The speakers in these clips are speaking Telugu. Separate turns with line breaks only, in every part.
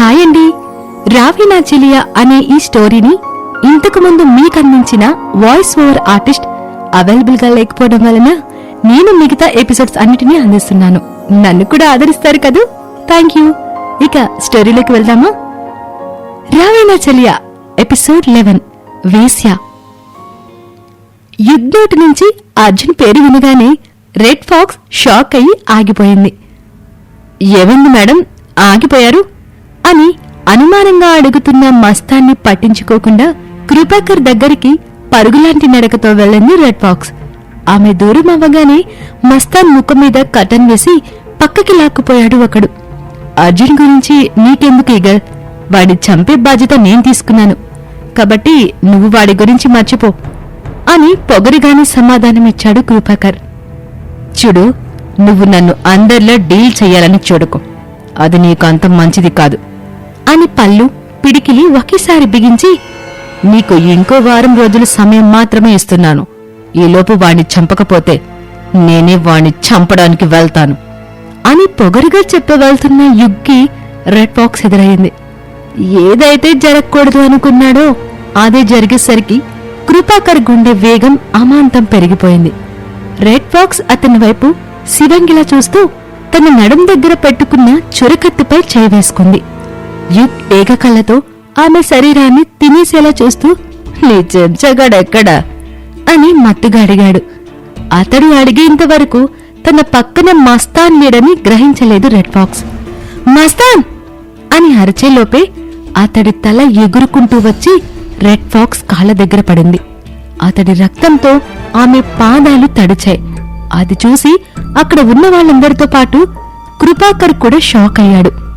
హాయ్ అండి రావీనా చెలియా అనే ఈ స్టోరీని ఇంతకు ముందు మీకు అందించిన వాయిస్ ఓవర్ ఆర్టిస్ట్ అవైలబుల్గా లేకపోవడం వలన నేను మిగతా ఎపిసోడ్స్ అన్నిటినీ అందిస్తున్నాను. నన్ను కూడా ఆదరిస్తారు కదూ? Thank you. ఇక స్టోరీలోకి వెళ్దామా? రావి నా చెలియా ఎపిసోడ్ లెవెన్ వేశ్య. యుద్ధోటి నుంచి అర్జున్ పేరు వినగానే రెడ్ ఫాక్స్ షాక్ అయి ఆగిపోయింది. ఏమైంది మేడం? ఆగిపోయారు? అని అనుమానంగా అడుగుతున్న మస్తాన్ని పట్టించుకోకుండా కృపాకర్ దగ్గరికి పరుగులాంటి నడకతో వెళ్ళింది రెడ్ ఫాక్స్. ఆమె దూరం అవ్వగానే మస్తాన్ ముఖం మీద కటన్ వేసి పక్కకి లాక్కుపోయాడు ఒకడు. అర్జున్ గురించి నీకెందుకు ఈగల్? వాడి చంపే బాధ్యత నేను తీసుకున్నాను. కాబట్టి నువ్వు వాడి గురించి మర్చిపో అని పొగరిగానే సమాధానమిచ్చాడు కృపాకర్. చూడు నువ్వు నన్ను అందరిలో డీల్ చెయ్యాలని చూడకు. అది నీకు అంత మంచిది కాదు. అని పళ్ళు పిడికిలి ఒకేసారి బిగించి నీకు ఇంకో వారం రోజులు సమయం మాత్రమే ఇస్తున్నాను. ఈలోపు వాణ్ణి చంపకపోతే నేనే వాణ్ణి చంపడానికి వెళ్తాను. అని పొగరుగా చెప్పవెళ్తున్న యుగ్కి యుగ్గి రెడ్ బాక్స్ ఎదురయ్యింది. ఏదైతే జరగకూడదు అనుకున్నాడో అదే జరిగేసరికి కృపాకర్ గుండె వేగం అమాంతం పెరిగిపోయింది. రెడ్ బాక్స్ అతని వైపు శివంగిలా చూస్తూ తన నడుం దగ్గర పెట్టుకున్న చురకత్తిపై చేయి వేసుకుంది. యుగ్ ఏక ఆమె శరీరాన్ని తినేసేలా చూస్తూ నీ చెంచగాడెక్కడా అని మత్తుగా అడిగాడు. అతడు అడిగేంతవరకు తన పక్కన మస్తాన్ లేడని గ్రహించలేదు రెడ్ ఫాక్స్. మస్తాన్! అని అరిచేలోపే అతడి తల ఎగురుకుంటూ వచ్చి రెడ్ ఫాక్స్ కాళ్ళ దగ్గర పడింది. అతడి రక్తంతో ఆమె పాదాలు తడిచాయి. అది చూసి అక్కడ ఉన్న వాళ్ళందరితో పాటు కృపాకర్ కూడా షాక్ అయ్యాడు.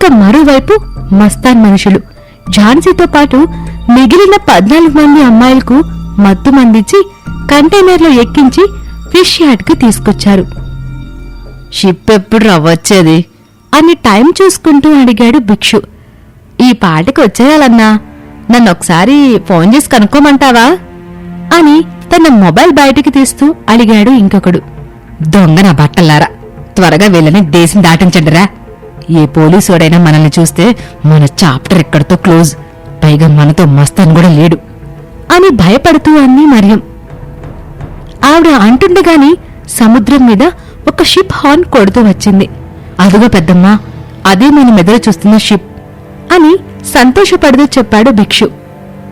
ఇక మరోవైపు మస్తాన్ మనుషులు. ఝాన్సీతో పాటు మిగిలిన పద్నాలుగు మంది అమ్మాయిలకు మత్తు మందించి కంటైనర్లో ఎక్కించి ఫిష్ యార్డ్కి తీసుకొచ్చారు. షిప్ ఎప్పుడు రవ్వచ్చేది అని టైం చూసుకుంటూ అడిగాడు భిక్షు. ఈ పాటకి వచ్చేయాలన్నా నన్ను ఒకసారి ఫోన్ చేసి కనుక్కోమంటావా? అని తన మొబైల్ బయటికి తీస్తూ అడిగాడు ఇంకొకడు. దొంగ నా బట్టలారా త్వరగా వీళ్ళని దేశం దాటించండిరా. ఏ పోలీసుడైనా మనల్ని చూస్తే మన చాప్టర్ ఎక్కడితో క్లోజ్? పైగా మనతో మస్తాన్ కూడా లేడు. అని భయపడుతూ అంది మరియం. ఆవిడ అంటుండగాని సముద్రం మీద ఒక షిప్ హార్న్ కొడుతూ వచ్చింది. అదుగో పెద్దమ్మా అదే మన మెదడు చూస్తున్న షిప్ అని సంతోషపడుతూ చెప్పాడు భిక్షు.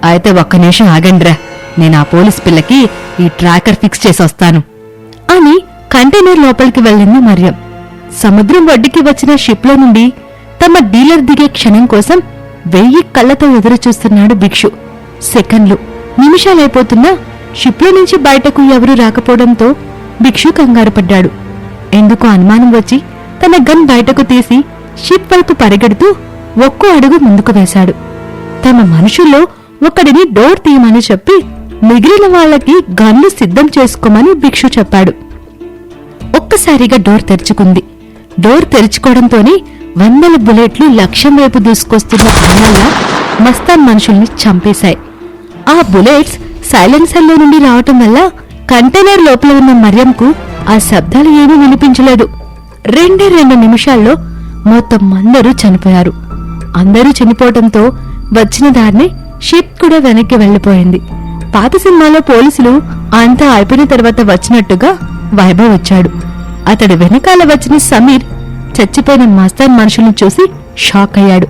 అయితే ఒక్క నిమిషం ఆగండ్రా నేను ఆ పోలీస్ పిల్లకి ఈ ట్రాకర్ ఫిక్స్ చేసి వస్తాను అని కంటైనర్ లోపలికి వెళ్ళింది మరియం. సముద్రం ఒడ్డుకి వచ్చిన షిప్లో నుండి తమ డీలర్ దిగే క్షణం కోసం వెయ్యి కళ్ళతో ఎదురుచూస్తున్నాడు భిక్షు. సెకండ్లు నిమిషాలైపోతున్నా షిప్లో నుంచి బయటకు ఎవరూ రాకపోవడంతో భిక్షు కంగారు పడ్డాడు. ఎందుకో అనుమానం వచ్చి తన గన్ బయటకు తీసి షిప్ వైపు పరిగెడుతూ ఒక్కో అడుగు ముందుకు వేశాడు. తమ మనుషుల్లో ఒకడిని డోర్ తీయమని చెప్పి మిగిలిన వాళ్ళకి గన్ను సిద్ధం చేసుకోమని భిక్షు చెప్పాడు. ఒక్కసారిగా డోర్ తెరుచుకుంది. డోర్ తెరుచుకోవడంతోనే వందల బుల్లెట్లు లక్ష్యం వైపు దూసుకొస్తున్న అన్నల్లా మస్తాన్ మనుషుల్ని చంపేశాయి. ఆ బుల్లెట్స్ సైలెన్సర్లో నుండి రావటం వల్ల కంటైనర్ లోపల ఉన్న మర్యంకు ఆ శబ్దాలు ఏమీ వినిపించలేదు. రెండే రెండు నిమిషాల్లో మొత్తం అందరూ చనిపోయారు. అందరూ చనిపోవటంతో వచ్చిన దారిని షిప్ కూడా వెనక్కి వెళ్ళిపోయింది పాత సినిమాలో పోలీసులు అంతా అయిపోయిన తర్వాత వచ్చినట్టుగా వైభవ్ వచ్చాడు. అతడి వెనకాల వచ్చిన సమీర్ చచ్చిపోయిన మస్తాన్ మనుషుల్ని చూసి షాక్ అయ్యాడు.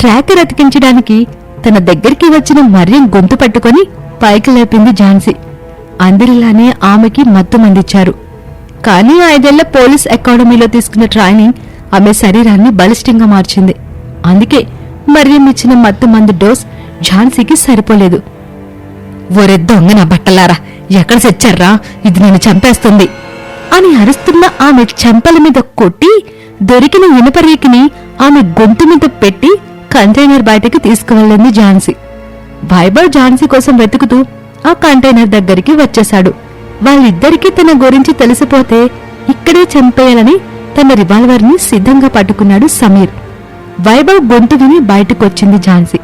ట్రాకర్ అతికించడానికి తన దగ్గరికి వచ్చిన మర్యం గొంతు పట్టుకొని పైకి లేపింది ఝాన్సీ. అందరిలానే ఆమెకి మత్తు మందిచ్చారు. కానీ ఐదేళ్ళ పోలీస్ అకాడమీలో తీసుకున్న ట్రైనింగ్ ఆమె శరీరాన్ని బలిష్టంగా మార్చింది. అందుకే మర్యం ఇచ్చిన మత్తు మందు డోస్ ఝాన్సీకి సరిపోలేదు. ఒరే దొంగ నా బట్టలారా ఎక్కడ తెచ్చారా ఇది నేను చంపేస్తుంది. అని అరుస్తున్న ఆమె చెంపల మీద కొట్టి దొరికిన ఇనుప రేకిని ఆమె గొంతు మీద పెట్టి కంటైనర్ బయటకు తీసుకువెళ్ళింది ఝాన్సీ. వైభవ్ ఝాన్సీ కోసం వెతుకుతూ ఆ కంటైనర్ దగ్గరికి వచ్చేశాడు. వాళ్ళిద్దరికీ తన గురించి తెలిసిపోతే ఇక్కడే చంపేయాలని తన రివాల్వర్ని సిద్ధంగా పట్టుకున్నాడు సమీర్. వైభవ్ గొంతు విని బయటకొచ్చింది ఝాన్సీ.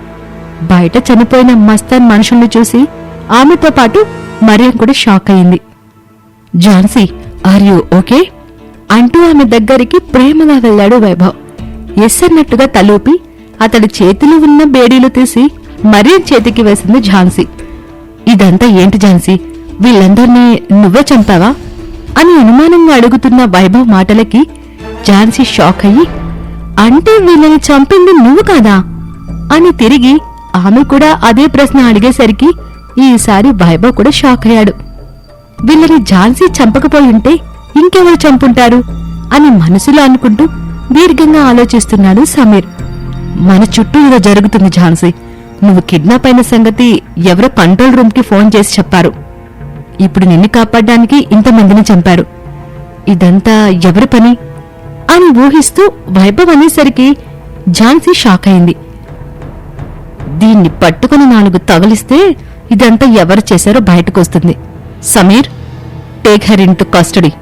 బయట చనిపోయిన మస్తాన్ మనుషుల్ని చూసి ఆమెతో పాటు మరియం కూడా షాక్ అయింది ఝాన్సీ ఆర్ యూ ఓకే అంటూ ఆమె దగ్గరికి ప్రేమగా వెళ్ళాడు వైభవ్. ఎస్ అన్నట్టుగా తలూపి అతడి చేతిలో ఉన్న బేడీలు తీసి మరీ చేతికి వేసింది ఝాన్సీ. ఇదంతా ఏంటి ఝాన్సీ? వీళ్ళందర్నీ నువ్వే చంపావా? అని అనుమానంగా అడుగుతున్న వైభవ్ మాటలకి ఝాన్సీ షాక్ అయ్యి అంటే వీళ్ళని చంపింది నువ్వు కాదా? అని తిరిగి ఆమె కూడా అదే ప్రశ్న అడిగేసరికి ఈసారి వైభవ్ కూడా షాక్ అయ్యాడు. వీళ్ళని ఝాన్సీ చంపకపోయుంటే ఇంకెవరు చంపుంటారు అని మనసులో అనుకుంటూ దీర్ఘంగా ఆలోచిస్తున్నాడు సమీర్. మన చుట్టూ ఇదో జరుగుతుంది ఝాన్సీ. నువ్వు కిడ్నాప్ అయిన సంగతి ఎవరో కంట్రోల్ రూమ్కి ఫోన్ చేసి చెప్పారు. ఇప్పుడు నిన్ను కాపాడడానికి ఇంతమందిని చంపారు. ఇదంతా ఎవరి పని? అని ఊహిస్తూ వైభవ్ అనేసరికి ఝాన్సీ షాక్ అయింది. దీన్ని పట్టుకుని నాలుగు తగిలిస్తే ఇదంతా ఎవరు చేశారో బయటకొస్తుంది Sameer take her into custody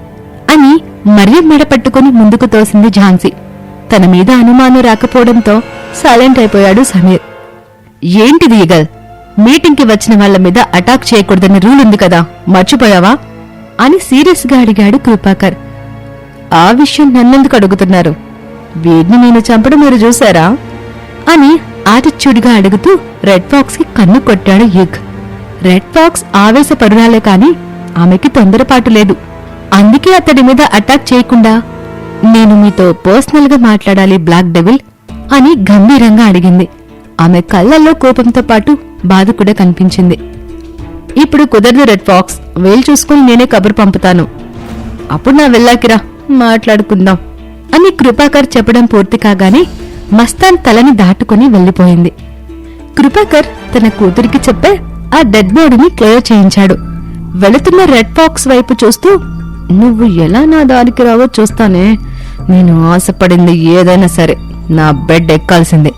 అని మరియం మెడ పట్టుకుని ముందుకు తోసింది ఝాన్సీ. తన మీద అనుమానం రాకపోవడంతో సైలెంట్ అయిపోయాడు సమీర్. ఏంటిది ఇగల్ మీటింగ్కి వచ్చిన వాళ్ళ మీద అటాక్ చేయకూడదని రూల్ ఉంది కదా మర్చిపోయావా? అని సీరియస్గా అడిగాడు కృపాకర్. ఆ విషయం నన్నెందుకు అడుగుతున్నారు? వీడిని నేను చంపడం మీరు చూశారా? అని ఆటిట్యూడ్గా అడుగుతూ రెడ్ ఫాక్స్కి కన్ను కొట్టాడు యుగ్ రెడ్ ఫాక్స్ ఆవేశపరురాలే కాని ఆమెకి తొందరపాటు లేదు. అందుకే అతడి మీద అటాక్ చేయకుండా నేను మీతో పర్సనల్గా మాట్లాడాలి బ్లాక్ డెవిల్ అని గంభీరంగా అడిగింది. ఆమె కళ్ళల్లో కోపంతో పాటు బాధ కూడా కనిపించింది. ఇప్పుడు కుదరదు రెడ్ ఫాక్స్ వేలు చూసుకుని నేనే కబురు పంపుతాను. అప్పుడు నా వెళ్ళాకిరా మాట్లాడుకుందాం అని కృపాకర్ చెప్పడం పూర్తి కాగానే మస్తాన్ తలని దాటుకుని వెళ్ళిపోయింది కృపాకర్ తన కూతురికి చెప్పే ఆ డెడ్ బాడీని క్లియర్ చేయించాడు. వెళుతున్న రెడ్ ఫాక్స్ వైపు చూస్తూ నువ్వు ఎలా నా దారికి రావో చూస్తానే. నేను ఆశపడింది ఏదైనా సరే నా బెడ్ ఎక్కాల్సిందే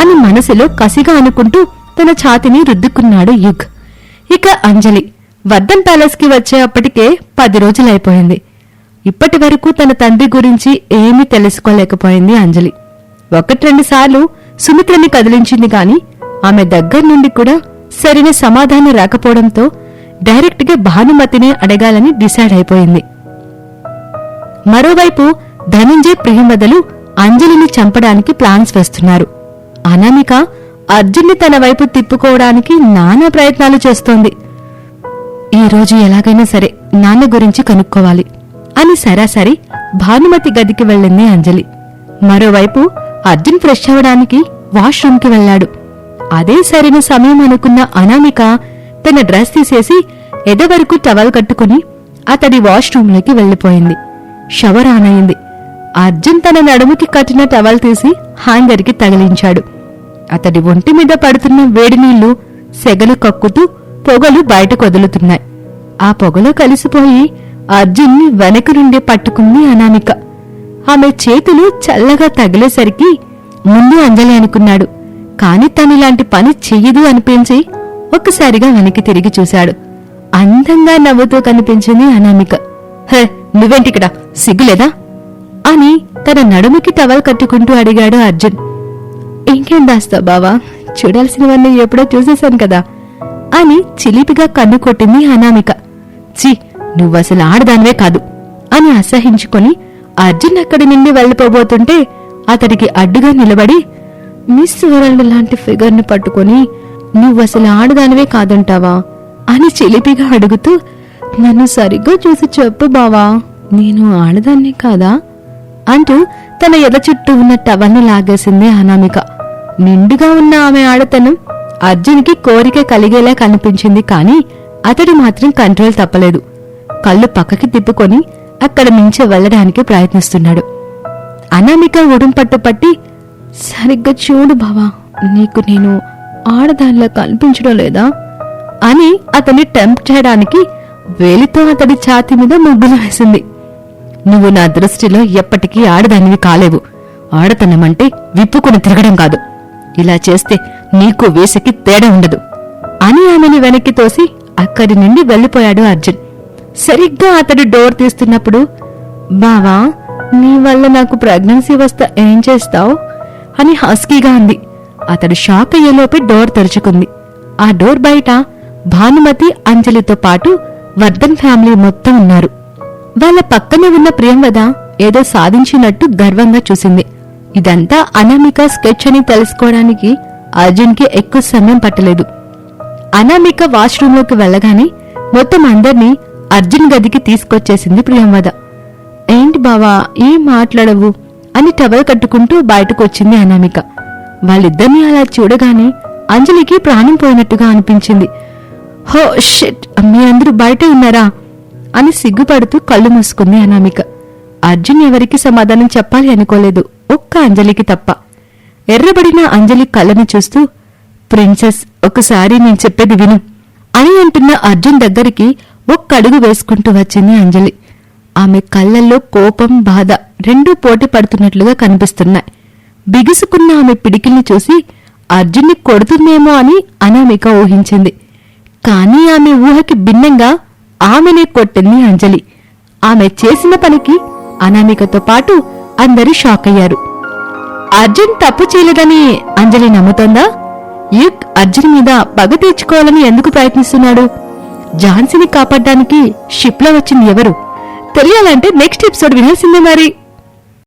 అని మనసులో కసిగా అనుకుంటూ తన ఛాతిని రుద్దుకున్నాడు యుగ్. ఇక అంజలి వర్ధన్ ప్యాలెస్కి వచ్చే అప్పటికే పది రోజులైపోయింది. ఇప్పటి వరకు తన తండ్రి గురించి ఏమీ తెలుసుకోలేకపోయింది అంజలి. ఒకటి రెండు సార్లు సుమిత్రని కదిలించింది గాని ఆమె దగ్గర నుండి కూడా సరైన సమాధానం రాకపోవడంతో డైరెక్ట్గా భానుమతినే అడగాలని డిసైడ్ అయిపోయింది. మరోవైపు ధనంజయ్ ప్రియంవదలు అంజలిని చంపడానికి ప్లాన్స్ వేస్తున్నారు. అనామిక అర్జున్ని తన వైపు తిప్పుకోవడానికి నానా ప్రయత్నాలు చేస్తోంది. ఈ రోజు ఎలాగైనా సరే నాన్న గురించి కనుక్కోవాలి అని సరాసరి భానుమతి గదికి వెళ్ళింది అంజలి. మరోవైపు అర్జున్ ఫ్రెష్ అవ్వడానికి వాష్రూమ్కి వెళ్ళాడు. అదే సరైన సమయం అనుకున్న అనామిక తన డ్రెస్ తీసేసి ఎదవరకు టవల్ కట్టుకుని అతడి వాష్రూంలోకి వెళ్ళిపోయింది. షవర్ ఆన్ అయింది. అర్జున్ తన నడుముకి కట్టిన టవల్ తీసి హ్యాంగర్కి తగిలించాడు. అతడి ఒంటి మీద పడుతున్న వేడి నీళ్ళు సెగలు కక్కుతూ పొగలు బయటకు వదులుతున్నాయి. ఆ పొగలో కలిసిపోయి అర్జున్ని వెనక నుండి పట్టుకుంది అనామిక. ఆమె చేతులు చల్లగా తగిలేసరికి ముందు అంజలి అనుకున్నాడు. కాని తనిలాంటి పని చెయ్యదు అనిపించి ఒక్కసారిగా వెనక్కి తిరిగి చూశాడు. అందంగా నవ్వుతూ కనిపించింది అనామిక. హే నువ్వేంటిక్కడ? సిగ్గులేదా? అని తన నడుముకి టవల్ కట్టుకుంటూ అడిగాడు అర్జున్. ఇంకేం దాస్తావు బావా? చూడాల్సినవన్నీ ఎప్పుడో చూసేశాను కదా అని చిలిపిగా కన్ను కొట్టింది అనామిక. చి నువ్వసలు ఆడదానివే కాదు అని అసహించుకొని అర్జున్ అక్కడి నుండి వెళ్ళిపోబోతుంటే అతడికి అడ్డుగా నిలబడి మిస్ వరల్డ్ లాంటి ఫిగర్ని పట్టుకొని నువ్వసలు ఆడదానివే కాదంటావా? అని చిలిపిగా అడుగుతూ నన్ను సరిగ్గా చూసి చెప్పు బావా నేను ఆడదాన్ని కాదా? అంటూ తన ఎద చుట్టూ ఉన్న టవల్ని లాగేసింది అనామిక. నిండుగా ఉన్న ఆమె ఆడతనం అర్జున్కి కోరిక కలిగేలా కనిపించింది కాని అతడు మాత్రం కంట్రోల్ తప్పలేదు. కళ్ళు పక్కకి తిప్పుకొని అక్కడ మించి వెళ్ళడానికి ప్రయత్నిస్తున్నాడు. అనామిక ఉడుం పట్టుపట్టి పట్టి సరిగ్గా చూడు బావా నీకు నేను ఆడదానిలా కనిపించడం లేదా? అని అతన్ని టెంప్ట్ చేయడానికి వేలితో అతడి ఛాతి మీద ముగ్గులు వేసింది. నువ్వు నా దృష్టిలో ఎప్పటికీ ఆడదానివి కాలేవు. ఆడతనమంటే విప్పుకుని తిరగడం కాదు. ఇలా చేస్తే నీకు వేసకి తేడా ఉండదు. అని ఆమెను వెనక్కి తోసి అక్కడి నుండి వెళ్ళిపోయాడు అర్జున్. సరిగ్గా అతడు డోర్ తీస్తున్నప్పుడు బావా నీ వల్ల నాకు ప్రెగ్నెన్సీ వస్తే ఏం చేస్తావు? అని హస్కీగా అంది. అతడు షాక్ అయ్యేలోపే డోర్ తెరుచుకుంది. ఆ డోర్ బయట భానుమతి అంజలితో పాటు వర్ధన్ ఫ్యామిలీ మొత్తం ఉన్నారు. వాళ్ళ పక్కనే ఉన్న ప్రియంవద ఏదో సాధించినట్టు గర్వంగా చూసింది. ఇదంతా అనామిక స్కెచ్ అని తెలుసుకోవడానికి అర్జున్కి ఎక్కువ సమయం పట్టలేదు. అనామిక వాష్రూంలోకి వెళ్ళగానే మొత్తం అందర్నీ అర్జున్ గదికి తీసుకొచ్చేసింది ప్రియంవద ఏంటి బావా ఏం మాట్లాడవు? అని టవల్ కట్టుకుంటూ బయటకొచ్చింది అనామిక. వాళ్ళిద్దరినీ అలా చూడగానే అంజలికి ప్రాణం పోయినట్టుగా అనిపించింది. హో షిట్ మీ అందరూ బయట ఉన్నారా? అని సిగ్గుపడుతూ కళ్ళు మూసుకుంది అనామిక. అర్జున్ ఎవరికి సమాధానం చెప్పాలి అనుకోలేదు. ఒక్క అంజలికి తప్ప. ఎర్రబడిన అంజలి కళ్ళని చూస్తూ ప్రిన్సెస్ ఒకసారి నేను చెప్పేది విను అని అంటున్న అర్జున్ దగ్గరికి ఒక్క అడుగు వేసుకుంటూ వచ్చింది అంజలి. ఆమె కళ్ళల్లో కోపం బాధ రెండూ పోటీ పడుతున్నట్లుగా కనిపిస్తున్నాయి. బిగుసుకున్న ఆమె పిడికిల్ని చూసి అర్జున్ని కొడుతుందేమో అని అనామిక ఊహించింది. కానీ ఆమె ఊహకి భిన్నంగా ఆమెనే కొట్టింది అంజలి. ఆమె చేసిన పనికి అనామికతో పాటు అందరూ షాక్ అయ్యారు. అర్జున్ తప్పు చేయలేదని అంజలి నమ్ముతోందా? యుక్ అర్జున్ మీద పగ తీర్చుకోవాలని ఎందుకు ప్రయత్నిస్తున్నాడు? ఝాన్సీని కాపాడడానికి షిప్లో వచ్చింది ఎవరు? తెలియాలంటే నెక్స్ట్ ఎపిసోడ్ వినాల్సిందే మరి.